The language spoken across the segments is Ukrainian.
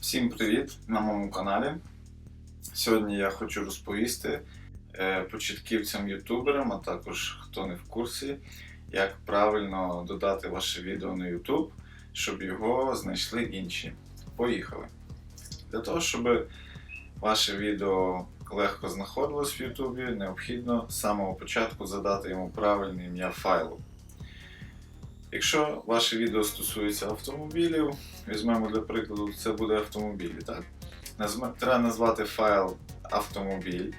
Всім привіт на моєму каналі. Сьогодні я хочу розповісти е, початківцям ютуберам, а також хто не в курсі, як правильно додати ваше відео на YouTube, щоб його знайшли інші. Поїхали. Для того, щоб ваше відео легко знаходилось в Ютубі, необхідно з самого початку задати йому правильне ім'я файлу. Якщо ваше відео стосується автомобілів, візьмемо для прикладу, це буде автомобілі. Так? Треба назвати файл автомобіль.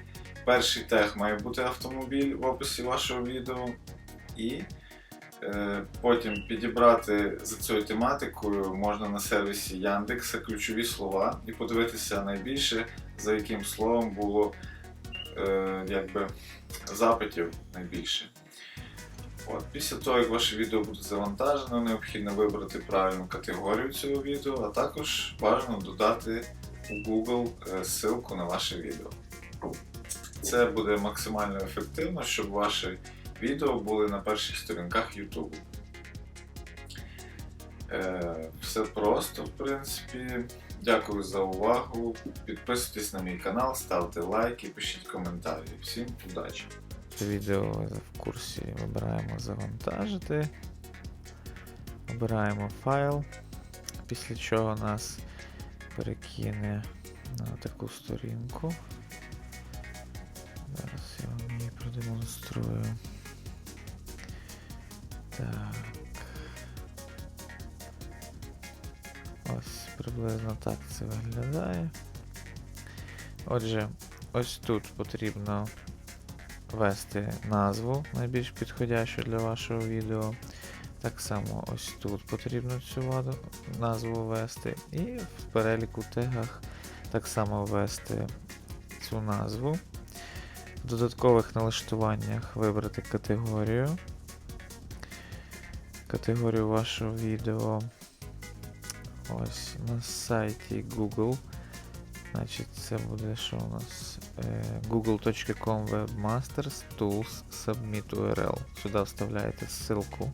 Перший тег має бути автомобіль в описі вашого відео. І е, потім підібрати за цією тематикою можна на сервісі Яндекса ключові слова і подивитися найбільше, за яким словом було е, якби, запитів найбільше. От, після того, як ваше відео буде завантажено, необхідно вибрати правильну категорію цього відео, а також бажано додати у Google е, ссылку на ваше відео. Це буде максимально ефективно, щоб ваші відео були на перших сторінках YouTube. Е, Все просто, в принципі. Дякую за увагу. Підписуйтесь на мій канал, ставте лайки, пишіть коментарі. Всім удачі! Відео в курсі вибираємо завантажити. Обираємо файл, після чого нас перекине на таку сторінку. Зараз я вам її продемонструю. Так. Ось приблизно так це виглядає. Отже, ось тут потрібно ввести назву найбільш підходящу для вашого відео. Так само ось тут потрібно цю назву ввести. І в переліку тегах так само ввести цю назву. В додаткових налаштуваннях вибрати категорію. Категорію вашого відео. Ось на сайті Google. Значить, це буде що у нас? Е, google.com webmasters tools submit URL. Сюди вставляєте ссылку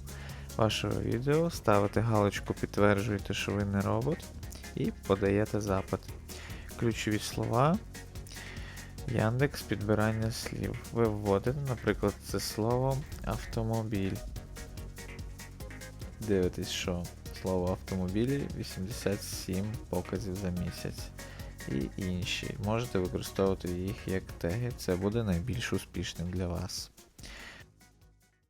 вашого відео, ставите галочку, підтверджуєте, що ви не робот, і подаєте запит. Ключові слова. Яндекс підбирання слів. Ви вводите, наприклад, це слово автомобіль. Дивитесь, що слово автомобілі 87 показів за місяць і інші. Можете використовувати їх як теги, це буде найбільш успішним для вас.